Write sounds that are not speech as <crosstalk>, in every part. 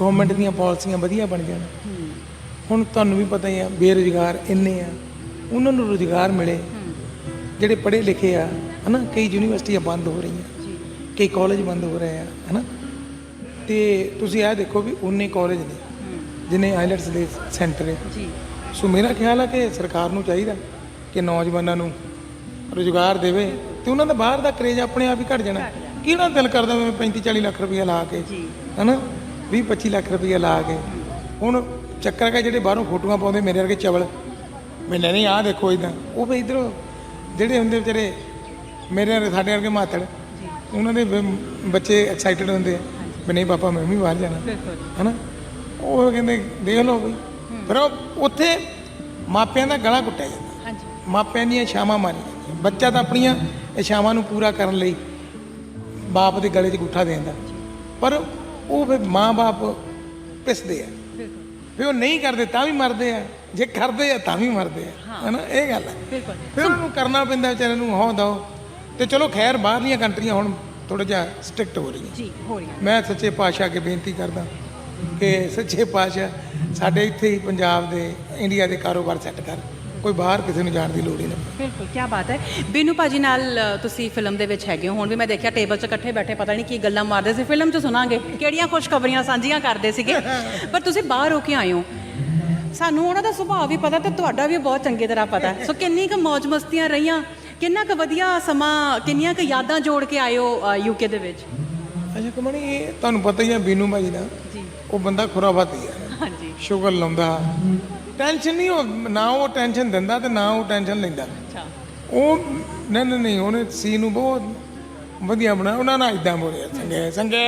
Government ਦੀਆਂ ਪਾਲਿਸੀਆਂ ਵਧੀਆ ਬਣ ਜਾਣ। ਹੁਣ ਤੁਹਾਨੂੰ ਵੀ ਪਤਾ ਹੀ ਆ ਬੇਰੁਜ਼ਗਾਰ ਇੰਨੇ ਆ ਉਹਨਾਂ ਨੂੰ ਰੁਜ਼ਗਾਰ ਮਿਲੇ। ਜਿਹੜੇ ਪੜ੍ਹੇ ਲਿਖੇ ਆ ਹਨਾ ਕਈ ਯੂਨੀਵਰਸਿਟੀਆਂ ਬੰਦ ਹੋ ਰਹੀਆਂ ਕਈ ਕਾਲਜ ਬੰਦ ਹੋ ਰਹੇ ਆ ਹਨਾ। ਤੇ ਤੁਸੀਂ ਇਹ ਦੇਖੋ ਵੀ ਉਨੇ ਕਾਲਜ ਨੇ ਜਿਨੇ ਆਈਲੈਟਸ ਦੇ ਸੈਂਟਰ ਹੈ ਜੀ। ਸੋ ਮੇਰਾ ਖਿਆਲ ਹੈ ਕਿ ਸਰਕਾਰ ਨੂੰ ਚਾਹੀਦਾ ਕਿ ਨੌਜਵਾਨਾਂ ਨੂੰ ਰੁਜ਼ਗਾਰ ਦੇਵੇ ਤੇ ਉਹਨਾਂ ਦਾ ਬਾਹਰ ਦਾ ਕਰੇਜ ਆਪਣੇ ਆਪ ਹੀ ਘਟ ਜਾਣਾ। ਕਿਹੜਾ ਦਿਲ ਕਰਦਾ ਮੈਂ 35 40 ਲੱਖ ਰੁਪਈਆ ਲਾ ਕੇ। ਹਨਾ। 20 25 ਲੱਖ ਰੁਪਈਆ ਲਾ ਕੇ। ਹੁਣ ਚੱਕਰ ਕਾ ਜਿਹੜੇ ਬਾਹਰੋਂ ਫੋਟੋਆਂ ਪਾਉਂਦੇ ਮੇਰੇ ਵਰਗੇ ਚਵਲ ਮੈਨੇ ਨਹੀਂ ਆਹ ਦੇਖੋ ਇਦਾਂ ਉਹ ਵੀ ਇਧਰੋਂ ਜਿਹੜੇ ਹੁੰਦੇ ਵਿਚਾਰੇ ਮੇਰੇ ਵਰਗੇ ਸਾਡੇ ਵਰਗੇ ਮਾਤੜ ਉਹਨਾਂ ਦੇ ਬੱਚੇ ਐਕਸਾਈਟਡ ਹੁੰਦੇ ਆ ਵੀ ਨਹੀਂ ਪਾਪਾ ਮੈਂ ਵੀ ਬਾਹਰ ਜਾਣਾ। ਹਨਾ? ਉਹ ਕਹਿੰਦੇ ਦੇਖ ਲਓ ਬਈ। ਫਿਰ ਉਹ ਉੱਥੇ ਮਾਪਿਆਂ ਦਾ ਗਲਾ ਕੁੱਟਿਆ ਜਾਂਦਾ। ਹਾਂਜੀ। ਮਾਪਿਆਂ ਦੀਆਂ ਛਾਵਾਂ ਮਾਰੀਆਂ। ਬੱਚਾ ਤਾਂ ਆਪਣੀਆਂ ਇਛਾਵਾਂ ਨੂੰ ਪੂਰਾ ਕਰਨ ਲਈ ਬਾਪ ਦੇ ਗਲੇ 'ਚ ਗੁੱਠਾ ਦੇਂਦਾ। ਪਰ ਉਹ ਫਿਰ ਮਾਂ-ਬਾਪ ਪਿਸਦੇ ਆ। ਵੀ ਉਹ ਨਹੀਂ ਕਰਦੇ ਤਾਂ ਵੀ ਮਰਦੇ ਆ। ਜੇ ਕਰਦੇ ਆ ਤਾਂ ਵੀ ਮਰਦੇ ਆ। ਹਨਾ? ਇਹ ਗੱਲ ਹੈ ਬਿਲਕੁਲ। ਫਿਰ ਉਹਨੂੰ ਕਰਨਾ ਪੈਂਦਾ ਵਿਚਾਰੇ ਨੂੰ ਹੌ ਦੋ ਤੇ ਚਲੋ ਖੈਰ ਬਾਹਰਲੀਆਂ ਕੰਟਰੀਆਂ ਹੁਣ ਥੋੜਾ ਜਿਹਾ ਸਟ੍ਰਿਕਟ ਹੋ ਰਹੀਆਂ। ਜੀ ਹੋ ਰਹੀ ਮੈਂ ਸੱਚੇ ਪਾਤਸ਼ਾਹ ਅੱਗੇ ਬੇਨਤੀ ਕਰਦਾ ਕਿ ਸੱਚੇ ਪਾਤਸ਼ਾਹ ਸਾਡੇ ਇੱਥੇ ਹੀ ਪੰਜਾਬ ਦੇ ਇੰਡੀਆ ਦੇ ਕਾਰੋਬਾਰ ਸੈੱਟ ਕਰ। ਕੋਈ ਬਾਹਰ ਕਿਸੇ ਨੂੰ ਜਾਣ ਦੀ ਲੋੜ ਹੀ ਨਹੀਂ ਬਿਲਕੁਲ ਕੀ ਬਾਤ ਹੈ। ਬੀਨੂ ਭਾਜੀ ਨਾਲ ਅ, ਤੁਸੀਂ ਫਿਲਮ ਦੇ ਵਿੱਚ ਹੈਗੇ ਹੋ ਹੁਣ ਵੀ ਮੈਂ ਦੇਖਿਆ ਟੇਬਲ 'ਚ ਇਕੱਠੇ ਬੈਠੇ ਪਤਾ ਨਹੀਂ ਕੀ ਗੱਲਾਂ ਮਾਰਦੇ ਸੀ। ਫਿਲਮ 'ਚ ਸੁਣਾਂਗੇ ਕਿਹੜੀਆਂ ਖੁਸ਼ਖਬਰੀਆਂ ਸਾਂਝੀਆਂ ਕਰਦੇ ਸੀਗੇ। <laughs> ਪਰ ਤੁਸੀਂ ਬਾਹਰ ਹੋ ਕੇ ਆਏ ਹੋ। ਸਾਨੂੰ ਉਹਨਾਂ ਦਾ ਸੁਭਾਅ ਵੀ ਪਤਾ ਤੇ ਤੁਹਾਡਾ ਵੀ ਬਹੁਤ ਚੰਗੀ ਤਰ੍ਹਾਂ ਪਤਾ ਹੈ। ਸੋ ਕਿੰਨੀ ਕੁ ਮौज ਮਸਤੀਆਂ ਰਹੀਆਂ ਕਿੰਨਾ ਕੁ ਵਧੀਆ ਸਮਾਂ ਕਿੰਨੀਆਂ ਕੁ ਯਾਦਾਂ ਜੋੜ ਕੇ ਆਏ ਹੋ ਯੂਕੇ ਦੇ ਵਿੱਚ? ਅੱਛਾ ਕਮਣੀ ਇਹ ਤੁਹਾਨੂੰ ਪਤਾ ਹੀ ਆ ਬੀਨੂ ਭਾਜੀ ਦਾ। ਜੀ। ਉਹ ਬੰਦਾ ਖੁਰਾਫਾਤੀ ਆ। ਹਾਂਜੀ ਸ਼ੁਗਰ ਲਾਉਂਦਾ। ਟੈਨਸ਼ਨ ਨਹੀਂ ਉਹ ਨਾ ਉਹ ਟੈਨਸ਼ਨ ਦਿੰਦਾ ਤੇ ਨਾ ਉਹ ਟੈਨਸ਼ਨ ਲੈਂਦਾ। ਅੱਛਾ। ਉਹ ਨਹੀਂ ਨਹੀਂ ਨਹੀਂ ਉਹਨੇ ਸੀ ਨੂੰ ਬਹੁਤ ਵਧੀਆ ਬਣਾ ਉਹਨਾਂ ਨਾਲ ਇਦਾਂ ਬੋਲਿਆ ਸੰਗੇ ਸੰਗੇ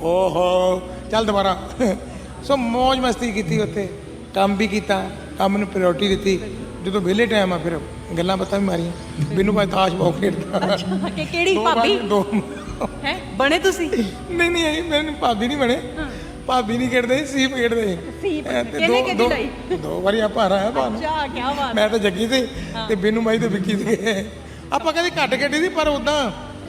ਓਹੋ ਚੱਲ ਦੁਬਾਰਾ। ਸੋ ਮौज ਮਸਤੀ ਕੀਤੀ ਉੱਥੇ। ਕੰਮ ਵੀ ਕੀਤਾ ਕੰਮ ਨੂੰ ਪ੍ਰਾਇੋਰਟੀ ਦਿੱਤੀ। ਜਦੋਂ ਵਿਹਲੇ ਟਾਈਮ ਆ ਫਿਰ ਗੱਲਾਂ ਬਾਤਾਂ ਵੀ ਮਾਰੀਆਂ। ਮੈਨੂੰ ਭਾਈ ਤਾਸ਼ ਬਹੁਤ ਖੇਡਦਾ। ਕਿ ਕਿਹੜੀ ਭਾਬੀ? ਹੈ ਬਣੇ ਤੁਸੀਂ? ਨਹੀਂ ਨਹੀਂ ਮੈਨੂੰ ਭਾਬੀ ਨਹੀਂ ਬਣੇ। ਭਾਬੀ ਨਹੀਂ ਖੇਡਦੇ ਸੀ, ਸੀਪ ਖੇਡਦੇ ਸੀ। ਸੀਪ। ਦੋ- ਕਿਹਦੀ ਲਈ? ਦੋ ਵਾਰੀ ਆ ਭਾਰਾ ਹੈ ਭਾਨੂੰ ਅੱਛਾ ਕੀ ਬਾਤ ਮੈਂ ਤਾਂ ਜੱਗੀ ਸੀ ਤੇ ਬਿੰਨੂ ਮਾਈ ਤੇ ਵਿੱਕੀ ਸੀਗੇ ਆਪਾਂ ਕਦੇ ਘੱਟ ਖੇਡੀ ਸੀ ਪਰ ਉਦਾਂ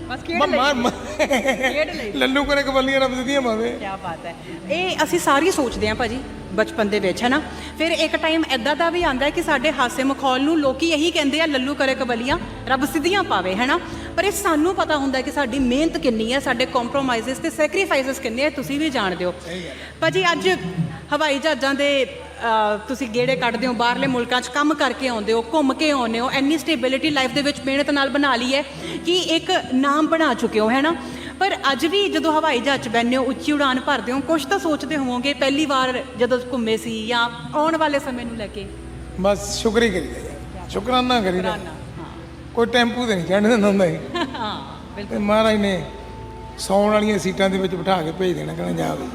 ਬਸ ਖੇਡ ਲਈ ਮਾਰ ਖੇਡ ਲਈ। ਲੱਲੂ ਕੋਲੇ ਕਬੱਲੀਆਂ ਰੱਬ ਦੀਆਂ ਮਾਵੇ ਕੀ ਬਾਤ ਹੈ। ਇਹ ਅਸੀਂ ਸਾਰੇ ਸੋਚਦੇ ਹਾਂ ਭਾਜੀ ਬਚਪਨ ਦੇ ਵਿੱਚ ਹੈ ਨਾ ਫਿਰ ਇੱਕ ਟਾਈਮ ਐਦਾਂ ਦਾ ਵੀ ਆਂਦਾ ਕਿ ਸਾਡੇ ਹਾਸੇ ਮਖੌਲ ਨੂੰ ਲੋਕੀ ਇਹੀ ਕਹਿੰਦੇ ਆ ਲੱਲੂ ਕਰੇ ਕਬਲੀਆਂ ਰੱਬ ਸਿੱਧੀਆਂ ਪਾਵੇ ਹੈ ਨਾ ਪਰ ਇਹ ਸਾਨੂੰ ਪਤਾ ਹੁੰਦਾ ਕਿ ਸਾਡੀ ਮਿਹਨਤ ਕਿੰਨੀ ਹੈ ਸਾਡੇ ਕੰਪਰੋਮਾਈਜ਼ਸ ਤੇ ਸੈਕਰੀਫਾਈਸਸ ਕਿੰਨੇ ਆ ਤੁਸੀਂ ਵੀ ਜਾਣਦੇ ਹੋ। ਭਾਜੀ ਅੱਜ ਹਵਾਈ ਜਹਾਜ਼ਾਂ ਦੇ ਤੁਸੀਂ ਗੇੜੇ ਕੱਢਦੇ ਹੋ ਬਾਹਰਲੇ ਮੁਲਕਾਂ 'ਚ ਕੰਮ ਕਰਕੇ ਆਉਂਦੇ ਹੋ ਘੁੰਮ ਕੇ ਆਉਂਦੇ ਹੋ ਐਨੀ ਸਟੇਬਿਲਿਟੀ ਲਾਈਫ ਦੇ ਵਿੱਚ ਮਿਹਨਤ ਨਾਲ ਬਣਾ ਲਈ ਹੈ ਕਿ ਇੱਕ ਨਾਮ ਬਣਾ ਚੁੱਕੇ ਹੋ ਹੈ ਨਾ ਪਰ ਅੱਜ ਵੀ ਜਦੋਂ ਹਵਾਈ ਜਹਾਜ਼ 'ਚ ਹੋ ਉੱਚੀ ਉਡਾਨ ਭਰਦੇ ਹੋ ਕੁਝ ਤਾਂ ਸੋਚਦੇ ਹੋਵੋਗੇ ਪਹਿਲੀ ਵਾਰ ਜਦੋਂ ਘੁੰਮੇ ਸੀ ਜਾਂ ਆਉਣ ਵਾਲੇ ਸਮੇਂ ਨੂੰ ਲੈ ਕੇ? ਬਸ ਸ਼ੁਕਰ ਕਰੀਦਾ ਯਾਰ ਸ਼ੁਕਰਾਨਾ ਕਰੀਦਾ ਹਾਂ। ਕੋਈ ਟੈਂਪੂ ਤੇ ਨਹੀਂ ਚੜ੍ਹਨ ਦਿੰਦਾ ਹੁੰਦਾ ਸੀ ਹਾਂ ਬਿਲਕੁਲ। ਤੇ ਮਹਾਰਾਜ ਨੇ ਸੌਣ ਵਾਲੀਆਂ ਸੀਟਾਂ ਦੇ ਵਿੱਚ ਬਿਠਾ ਕੇ ਭੇਜ ਦੇਣਾ ਕਹਿੰਦਾ ਜਾ ਵੀ।